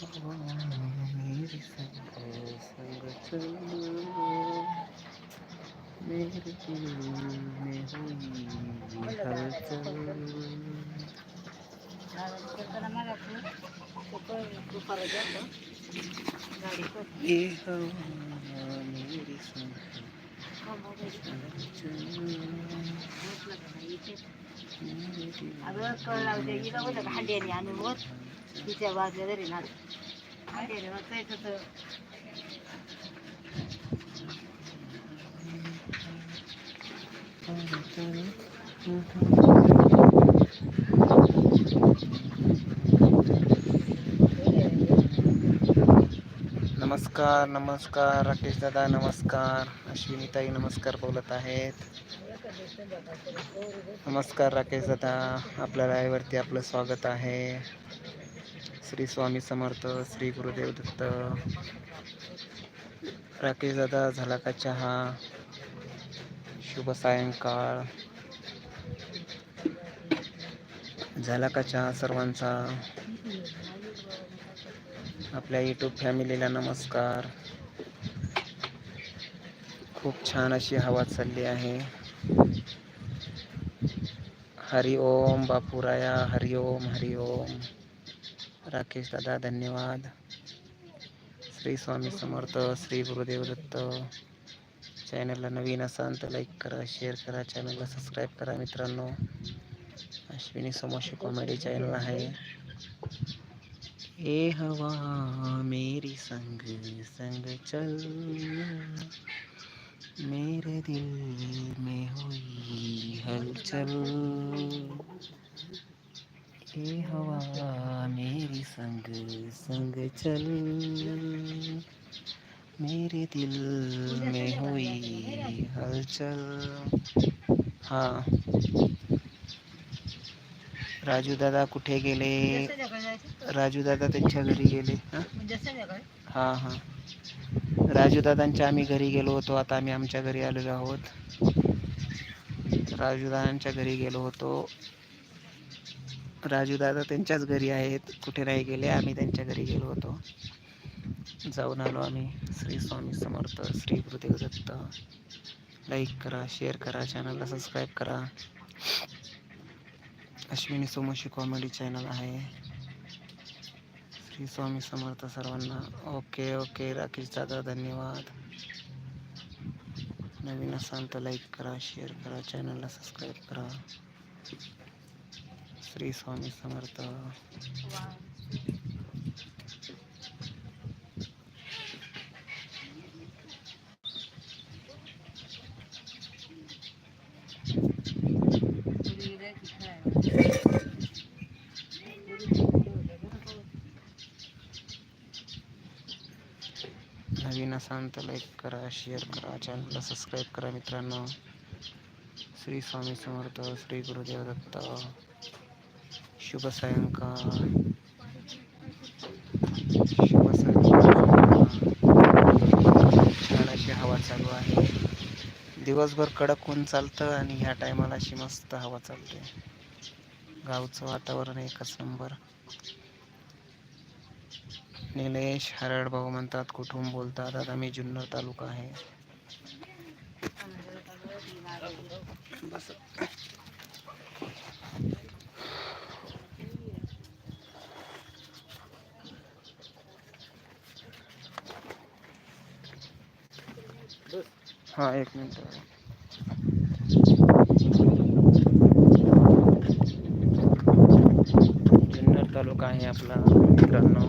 मेरी संग संग चल मेरे दिल तिच्या बाजूला जरी ना. हंड्याने नमस्कार नमस्कार राकेश दादा नमस्कार. अश्विनीताई नमस्कार बोलत आहेत. नमस्कार राकेश दादा. आपल्या लाईव्हवरती आपलं स्वागत आहे. श्री स्वामी समर्थ श्री गुरुदेव दत्त राकेश दादा झाला का चहा शुभ सायंकाळ. झाला का चहा सर्वांचा. आपल्या यूट्यूब फॅमिलीला नमस्कार. खूप छान अशी हवा चालली आहे. हरि ओम हरिओम हरि ओम हरि ओम. राकेश दादा धन्यवाद। श्री स्वामी समर्थ, श्री गुरुदेव दत्त। चॅनलला नवीन असाल तर लाईक करा शेअर करा चॅनलला सबस्क्राईब करा मित्रांनो. अश्विनी समोशी कॉमेडी चॅनल आहे. ए हवा, मेरी संग संग चल। मेरे दिल में हुई हलचल। संग चल। मेरे दिल में हुई हलचल। हाँ। राजू दादा कुठे गेले? राजू दादा त्यांच्या घरी गेले हां? हां हां। राजू दादांच्या आम्ही घरी गेलो होतो आता आम्ही आमच्या घरी आलेलो आहोत. राजू दादांच्या घरी गेलो होतो. राजू दादा त्यांच्याच घरी आहेत. कुठे नाही गेले आम्ही त्यांच्या घरी गेलो होतो. जाऊन आलो आम्ही. श्री स्वामी समर्थ श्री गुरुदेव दत्त लाईक करा शेअर करा चॅनलला सबस्क्राईब करा. अश्विनी सोमोशी कॉमेडी चॅनल आहे. श्री स्वामी समर्थ सर्वांना. ओके ओके राकेश दादा धन्यवाद. नवीन असाल तर लाईक करा शेअर करा चॅनलला सबस्क्राईब करा. श्री स्वामी समर्थ। नवीन असाल तर लाईक करा, शेअर करा, चॅनलला सबस्क्राईब करा मित्रांनो. श्री स्वामी समर्थ, श्री गुरुदेव दत्त. शुभ सायंकाळ शुभ सायंकाळ छान अशी हवा चालू आहे. दिवसभर कडक ऊन चालतं आणि ह्या टायमाला अशी मस्त हवा चालते. गावचं वातावरण एकच नंबर. निलेश हरड भाऊ म्हणतात कुठून बोलतात? आता मी जुन्नर तालुका आहे. हा एक मिनिट। जुन्नर तालुका आहे आपला मित्रांनो.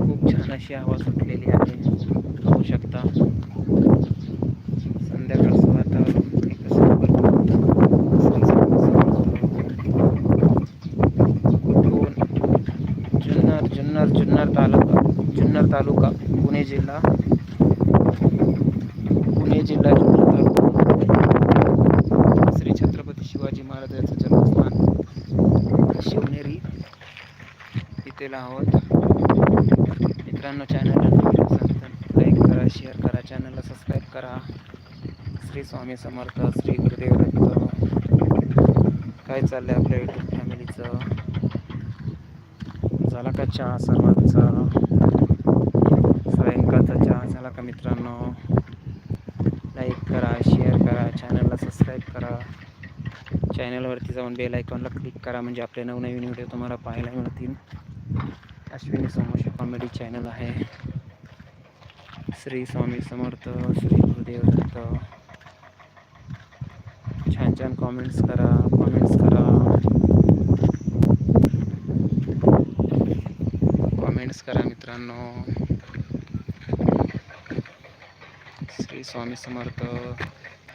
खूप छान अशी हवा सुटलेली आहे. पाहू शकता. संध्याकाळचं वातावरण जुन्नर जुन्नर जुन्नर तालुका जुन्नर तालुका पुणे जिल्हा. पुणे श्री छत्रपती शिवाजी महाराजांचं जन्मस्थान शिवनेरी इथे आहोत मित्रांनो चॅनलला लाईक करा शेअर करा चॅनलला सबस्क्राईब करा. श्री स्वामी समर्थ श्री गुरुदेव दत्त काय चाललंय आपल्या युट्यूब फॅमिलीचं झाला का चहा सर्वांचा? सायंकाळचा चहा झाला का मित्रांनो? लाईक करा शेअर करा चॅनलला सबस्क्राईब करा. चॅनलवरती जाऊन बेल आयकॉनला क्लिक करा म्हणजे आपले नवनवीन व्हिडिओ तुम्हाला पाहायला मिळतील. अश्विनी समोसे कॉमेडी चॅनल आहे. श्री स्वामी समर्थ श्री गुरुदेव दत्त. छान छान कॉमेंट्स करा कॉमेंट्स करा. कॉमेंट्स करा मित्रांनो श्री स्वामी समर्थ.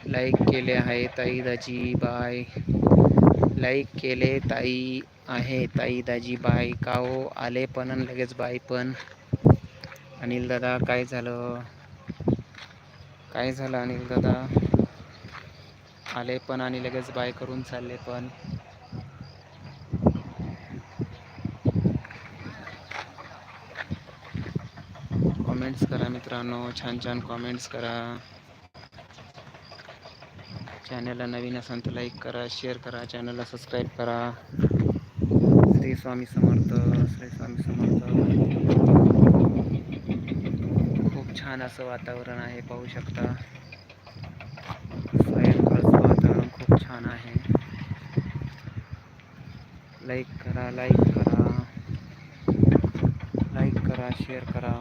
लाईक केले आहे ताई दाजी बाय. लाईक केले ताई आहे ताई दाजी बाय. काहो आले पण आणि लगेच बाय पण. अनिल दादा काय झालं? काय झालं अनिल दादा? आले पण आणि लगेच बाय करून चालले पण. कमेंट्स करा मित्रांनो छान छान कॉमेंट्स करा. चॅनलला नवीन असाल तर लाईक करा शेअर करा चॅनलला सबस्क्राईब करा. श्री स्वामी समर्थ श्री स्वामी समर्थ. खूप छान असं वातावरण आहे पाहू शकता. सायंकाळचं वातावरण खूप छान आहे. लाईक करा लाईक करा. लाईक करा शेअर करा.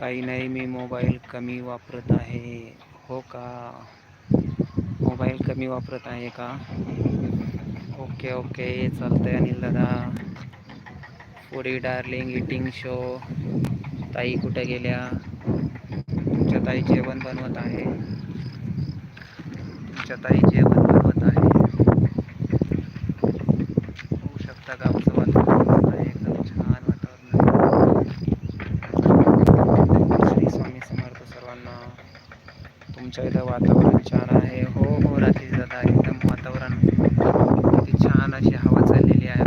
काही नाही मी मोबाईल कमी वापरत आहे. हो का? मोबाईल कमी वापरत आहे का? Okay okay. चालतंय अनिल दादा. पुढे डार्लिंग इटिंग शो. ताई कुठे गेल्या? तुमच्या ताई जेवण बनवत आहे. तुमच्या ताई जेवण बनवत आहे होऊ शकता गावचं वातावरण मस्त आहे एकदम छान वातावरण आहे श्री स्वामी समर्थ सर्वांना आमच्या इथं वातावरण छान आहे. हो हो रात्री दादा एकदम वातावरण किती छान अशी हवा चाललेली आहे.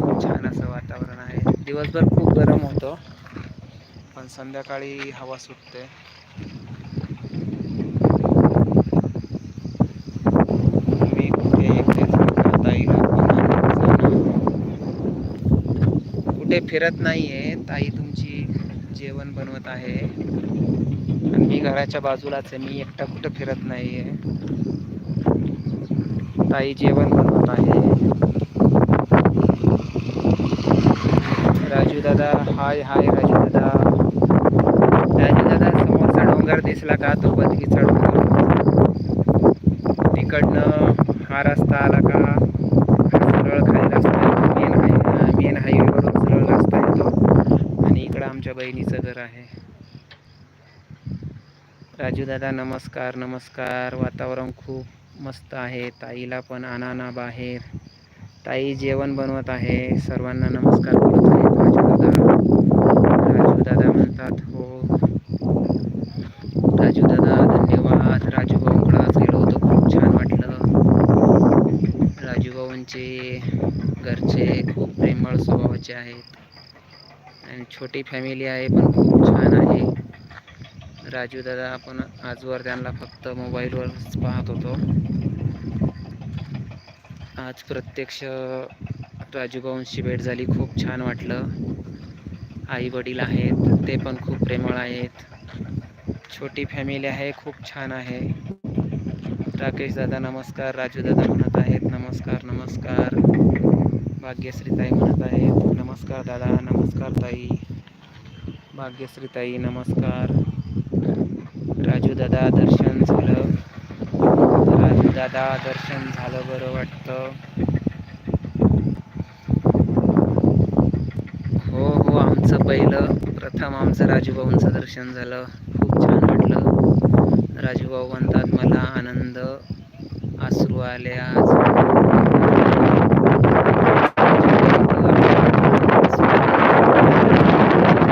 खूप छान असं वातावरण आहे. दिवसभर खूप गरम होतं पण संध्याकाळी हवा सुटते. मी कुठे एकटे कुठे फिरत नाहीये. ताई तुमची जेवण बनवत आहे. आणि मी घराच्या बाजूलाच आहे. मी एकटा कुठं फिरत नाही आहे ताई जेवण बनवत आहे. राजू दादा हाय हाय राजू दादा राजू दादा समोरचा डोंगर दिसला का? तो बदगीचा डोंगर. तिकडनं हा रस्ता आला का? सरळ खाली रस्ता मेन हाय मेन हायवेवरून सरळ रस्ता येतो. आणि इकडं आमच्या बहिणीचं घर आहे. राजू दादा नमस्कार नमस्कार. वातावरण खूप मस्त आहे. ताईला पण आणा ना बाहेर. ताई जेवण बनवत आहे. सर्वांना नमस्कार बोलत आहे. राजू दादा राजू दादा म्हणतात हो. राजू दादा धन्यवाद. राजू भाऊंकडं आज गेलो होतो. खूप छान वाटलं. राजू भाऊंचे घरचे खूप प्रेमळ स्वभावाचे आहेत. आणि छोटी फॅमिली आहे पण खूप छान आहे. राजू दादा आपण आजवर त्यांना फक्त मोबाईलवरच पाहत होतो. आज प्रत्यक्ष राजूभाऊंशी भेट झाली. खूप छान वाटलं. आई वडील आहेत ते पण खूप प्रेमळ आहेत. छोटी फॅमिली आहे खूप छान आहे. राकेश दादा नमस्कार. राजू दादा म्हणत आहेत नमस्कार नमस्कार. भाग्यश्री ताई म्हणत आहेत नमस्कार दादा नमस्कार ताई. भाग्यश्री ताई नमस्कार. दादा दर्शन झालं. आज दादा दर्शन झालं बरं वाटतं. हो हो आमचं पहिलं प्रथम आमचं राजूभाऊंचं दर्शन झालं. खूप छान वाटलं. राजूभाऊ म्हणतात मला आनंद आसरू आले आज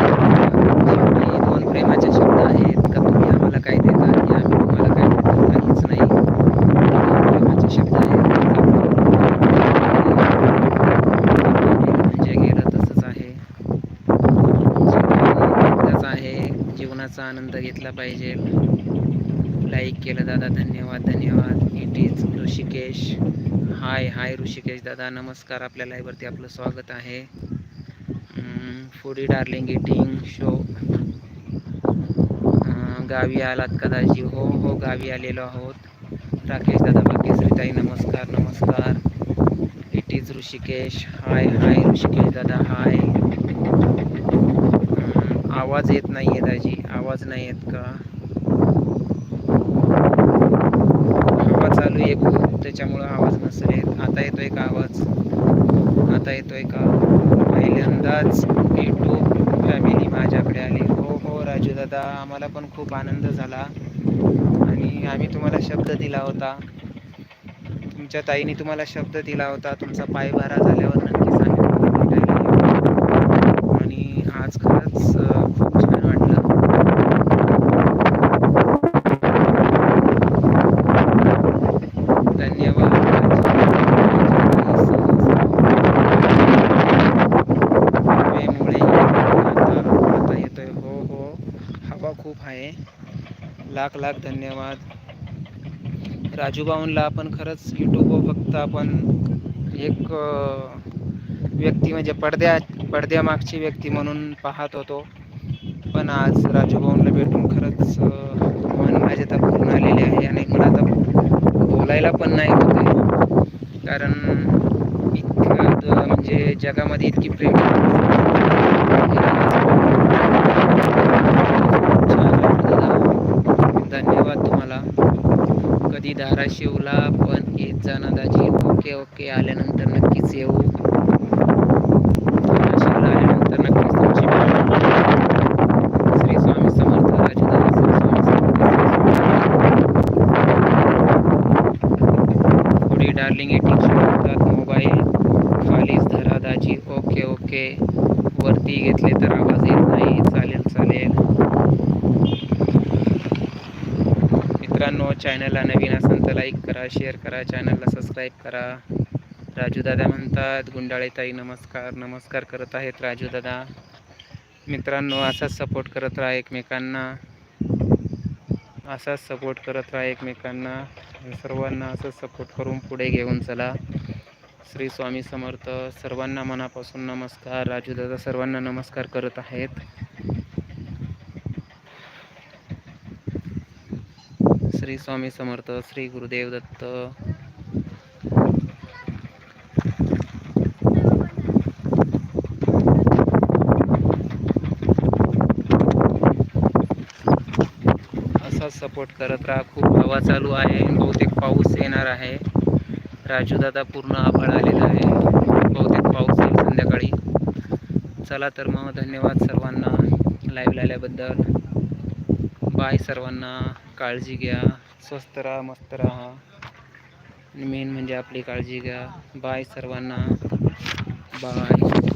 शेवटी दोन प्रेमाचे शब्द आहेत का तुम्ही आम्हाला काय देता आणि आम्ही तुम्हाला काय देतो काहीच नाही दोन प्रेमाचे शब्द आहेत म्हणजे गेलं तसंच आहे जीवन एकदाच आहे जीवनाचा आनंद घेतला पाहिजे. लाईक केलं दादा धन्यवाद धन्यवाद. It is Hrishikesh hi hi Hrishikesh दादा नमस्कार. आपल्या लाईव्हवरती आपलं स्वागत आहे. फुडी डार्लिंग इटिंग शो गावी आलात कदाचित. हो हो गावी आलेलो आहोत. राकेश दादा भाग्यश्रीताई नमस्कार नमस्कार. It is Hrishikesh hi hi Hrishikesh दादा हाय आवाज येत नाही आहे दाजी. आवाज नाही येत का? हवा चालू आहे खूप. त्याच्यामुळं आवाज नसेल येत आता येतोय का आवाज? आता येतोय का? पहिल्यांदाच यूट्यूब फॅमिली माझ्याकडे आली. हो हो राजू दादा. आम्हाला पण खूप आनंद झाला. आणि आम्ही तुम्हाला शब्द दिला होता. तुमच्या ताईने तुम्हाला शब्द दिला होता. तुमचा पायभारा झाल्यावर नक्कीच आम्ही भेटायला आणि आज खरंच अं, खूप छान वाटलं धन्यवाद हवेमुळे आता आता येतोय हो हो हवा खूप आहे लाख लाख धन्यवाद. राजूभाऊंला आपण खरंच यूट्यूबवर फक्त आपण एक व्यक्ती म्हणजे पडद्या पडद्यामागची व्यक्ती म्हणून पाहत होतो. पण आज राजूभाऊंना भेटून खरंच मन माझे तर भरून आलेले आहे आणि मला आता बोलायला पण नाही होते कारण इतकं म्हणजे जगामध्ये इतकी प्रेम छान वाटलं दादा. धन्यवाद तुम्हाला कधी धाराशिवला पण येत जा ना दाजी ओके ओके आल्यानंतर नक्कीच येऊ. धाराशिवला आल्यानंतर नक्कीच तुमची श्री स्वामी समर्थ राजू दादा श्री स्वामी समर्थ. थोडी डार्लिंग एटिंग म्हणतात मोबाईल खालीच धरा दाजी ओके ओके. वरती घेतले तर आवाज येत नाही चालेल चालेल मित्रांनो चॅनलला नवीन असेल तर लाईक करा शेअर करा चॅनलला सबस्क्राईब करा. राजू दादा म्हणतात गुंडाळे ताई नमस्कार नमस्कार करत आहेत राजू दादा मित्रांनो असाच सपोर्ट करत राहा एकमेकांना. असाच सपोर्ट करत राहा एकमेकांना. सर्वांना असंच सपोर्ट करून पुढे घेऊन चला. श्री स्वामी समर्थ सर्वांना मनापासून नमस्कार. राजू दादा सर्वांना नमस्कार करत आहेत. श्री स्वामी समर्थ श्री गुरुदेव दत्त असाच सपोर्ट करत राहा. खूप हवा चालू आहे. बहुतेक पाऊस येणार आहे. राजू दादा पूर्ण आभाळ आलेला आहे. बहुतेक पाऊस येईल संध्याकाळी. चला तर मग धन्यवाद सर्वांना. लाईव्ह आल्याबद्दल. बाय सर्वांना. काळजी घ्या. स्वस्त राहा मस्त राहा. आणि मेन म्हणजे आपली काळजी घ्या. बाय सर्वांना. बाय